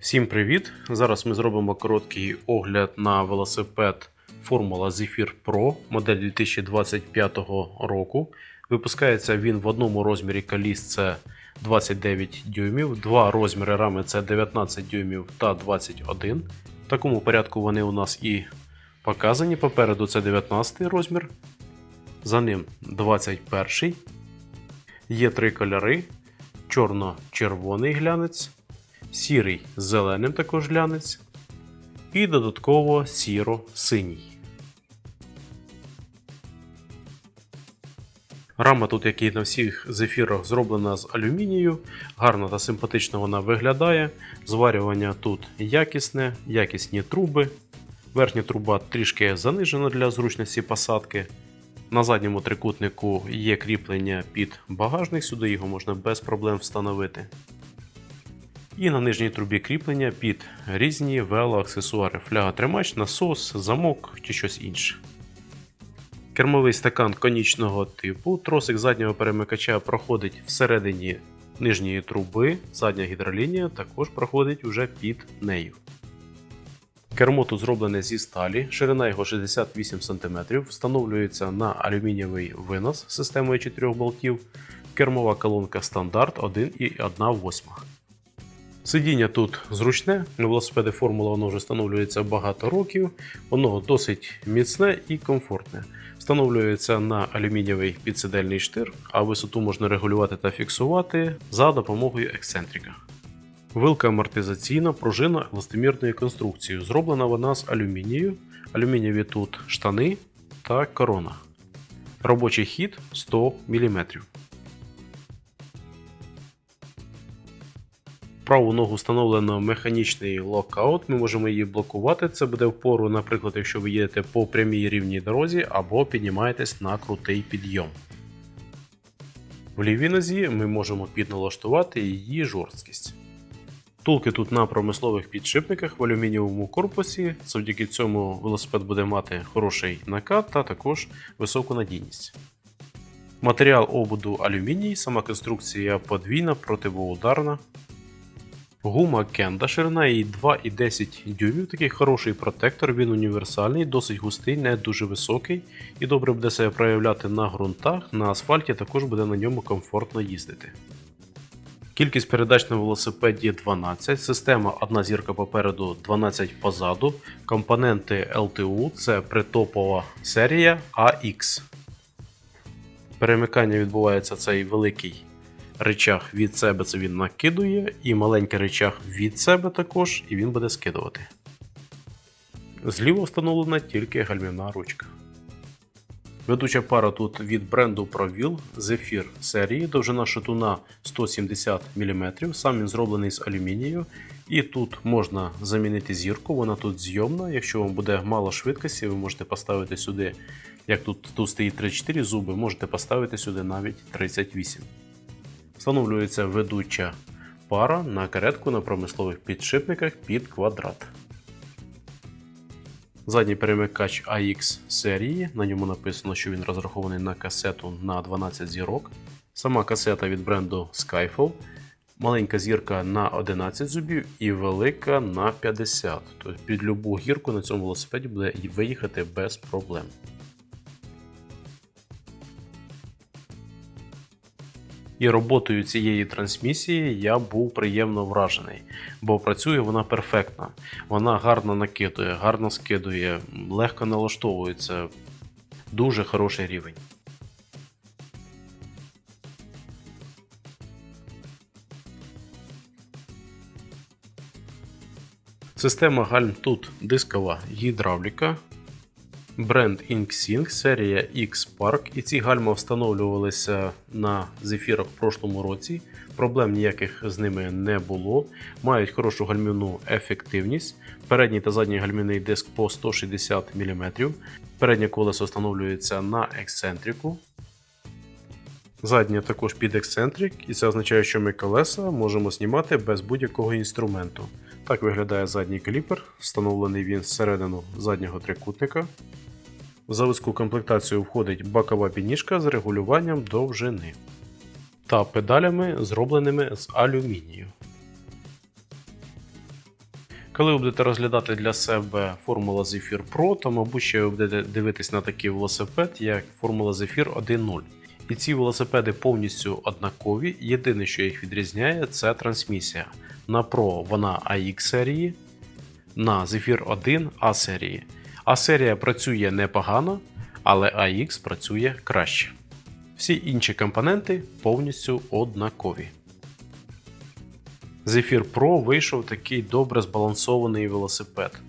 Всім привіт! Зараз ми зробимо короткий огляд на велосипед Формула Zephyr Pro модель 2025 року. Випускається він в одному розмірі коліс це 29 дюймів, два розміри рами це 19 дюймів та 21. В такому порядку вони у нас і показані. Попереду це 19 розмір, за ним 21. Є три кольори: чорно-червоний глянець сірий з зеленим також глянець, і додатково сіро-синій. Рама тут, як і на всіх зефірах, зроблена з алюмінію, гарно та симпатично вона виглядає. Зварювання тут якісне, якісні труби. Верхня труба трішки занижена для зручності посадки. На задньому трикутнику є кріплення під багажник, сюди його можна без проблем встановити. І на нижній трубі кріплення під різні велоаксесуари, фляга-тримач, насос, замок чи щось інше. Кермовий стакан конічного типу. Тросик заднього перемикача проходить всередині нижньої труби, задня гідролінія також проходить вже під нею. Кермо тут зроблене зі сталі, ширина його 68 см, встановлюється на алюмінієвий винос з системою 4 болтів. Кермова колонка стандарт 1,1,8. Сидіння тут зручне, на велосипеди Формула воно вже встановлюється багато років, воно досить міцне і комфортне. Встановлюється на алюмінієвий підсидельний штир, а висоту можна регулювати та фіксувати за допомогою ексцентрика. Вилка амортизаційна пружина еластомірної конструкції. Зроблена вона з алюмінію. Алюмінієві тут штани та корона. Робочий хід 100 мм. Праву ногу встановлено механічний локаут. Ми можемо її блокувати. Це буде впору, наприклад, якщо ви їдете по прямій рівній дорозі або піднімаєтесь на крутий підйом. В лівій нозі ми можемо підналаштувати її жорсткість. Втулки тут на промислових підшипниках в алюмінієвому корпусі. Завдяки цьому велосипед буде мати хороший накат та також високу надійність. Матеріал обуду алюміній, сама конструкція подвійна, противоударна. Гума Кенда, ширина її 2,10 дюймів, такий хороший протектор, він універсальний, досить густий, не дуже високий і добре буде себе проявляти на ґрунтах, на асфальті також буде на ньому комфортно їздити. Кількість передач на велосипеді 12, система одна зірка попереду, 12 позаду, компоненти LTU це притопова серія AX. Перемикання відбувається цей великий речах від себе це він накидує, і маленький речах від себе також, і він буде скидувати. Зліва встановлена тільки гальмівна ручка. Ведуча пара тут від бренду ProWheel Zephyr серії, довжина шатуна 170 мм, сам він зроблений з алюмінію. І тут можна замінити зірку, вона тут зйомна. Якщо вам буде мало швидкості, ви можете поставити сюди, як тут, тут стоїть 3-4 зуби, можете поставити сюди навіть 38. Встановлюється ведуча пара на каретку на промислових підшипниках під квадрат. Задній перемикач AX серії. На ньому написано, що він розрахований на касету на 12 зірок. Сама касета від бренду Skyfall. Маленька зірка на 11 зубів і велика на 50. Тобто під любу гірку на цьому велосипеді буде виїхати без проблем. І роботою цієї трансмісії я був приємно вражений, бо працює вона перфектно. Вона гарно накидує, гарно скидує, легко налаштовується. Дуже хороший рівень. Система гальм тут дискова гідравліка, Бренд InkSync серія X-Park, і ці гальма встановлювалися на зефірах в прошлому році. Проблем ніяких з ними не було. Мають хорошу гальмівну ефективність. Передній та задній гальмівний диск по 160 мм. Переднє колесо встановлюється на ексцентрику. Заднє також під ексцентрик, і це означає, що ми колеса можемо знімати без будь-якого інструменту. Так виглядає задній кліпер, встановлений він всередину заднього трикутника. В заводську комплектацію входить бокова підніжка з регулюванням довжини та педалями, зробленими з алюмінію. Коли ви будете розглядати для себе Формула Zephyr Pro, то, мабуть, ще ви будете дивитись на такий велосипед, як Формула Zephyr 1.0. І ці велосипеди повністю однакові. Єдине, що їх відрізняє, це трансмісія. На Pro вона AX серії, на Zephyr 1 A серії. А серія працює непогано, але AX працює краще. Всі інші компоненти повністю однакові. Zephyr Pro вийшов такий добре збалансований велосипед.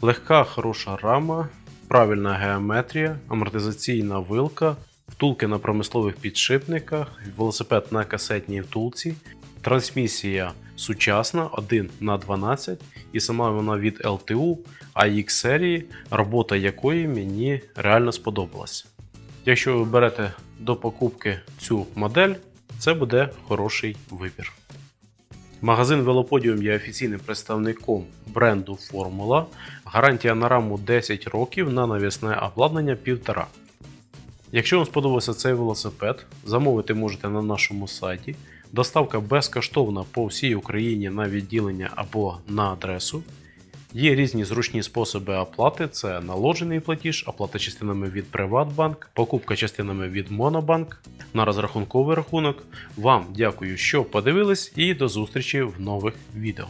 Легка хороша рама, правильна геометрія, амортизаційна вилка, втулки на промислових підшипниках, велосипед на касетній втулці, трансмісія сучасна 1 на 12 і сама вона від LTU AX серії, робота якої мені реально сподобалась. Якщо ви берете до покупки цю модель, це буде хороший вибір. Магазин Велоподіум є офіційним представником бренду Формула. Гарантія на раму 10 років на навісне обладнання 1,5. Якщо вам сподобався цей велосипед, замовити можете на нашому сайті. Доставка безкоштовна по всій Україні на відділення або на адресу. Є різні зручні способи оплати: це наложений платіж, оплата частинами від Приватбанк, покупка частинами від Монобанк на розрахунковий рахунок. Вам дякую, що подивились, і до зустрічі в нових відео.